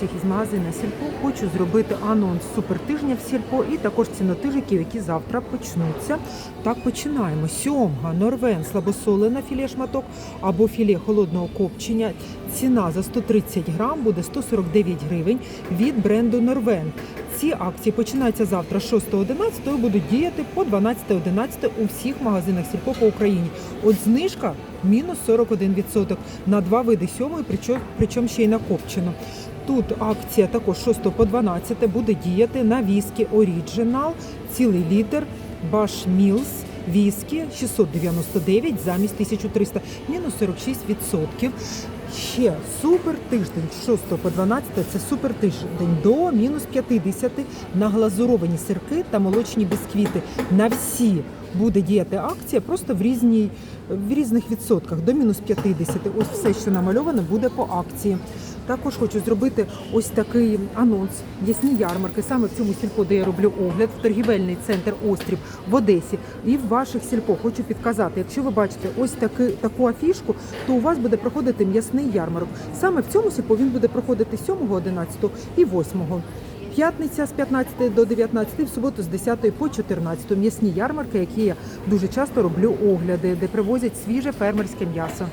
всіх із магазина Сільпо. Хочу зробити анонс супертижня в Сільпо і також цінотижиків, які завтра почнуться. Так починаємо. Сьомга, норвен, слабосолена філе шматок або філе холодного копчення. Ціна за 130 грам буде 149 гривень від бренду Норвен. Ці акції починаються завтра 6.11 і будуть діяти по 12.11 у всіх магазинах Сільпо по Україні. От знижка мінус 41% на два види сьомої, причому, ще й на копчену. Тут акція також 6 по 12 буде діяти на віскі Оріджинал, цілий літр, Баш Мілс, віскі 699 замість 1300, мінус 46%. Ще супер тиждень 6 по 12 це супер тиждень до мінус 50 на глазуровані сирки та молочні бісквіти. На всі буде діяти акція просто в різній в різних відсотках до мінус 50. Ось все, що намальовано, буде по акції. Також хочу зробити ось такий анонс ясні ярмарки. Саме в цьому сільпо, де я роблю огляд, в торгівельний центр Острів в Одесі і в ваших сільпо. Хочу підказати, якщо ви бачите ось таки, таку афішку, то у вас буде проходити м'ясний ярмарок. Саме в цьому сільпо він буде проходити 7, 11 і 8. П'ятниця з 15 до 19, в суботу з 10 по 14. М'ясні ярмарки, які я дуже часто роблю огляди, де привозять свіже фермерське м'ясо.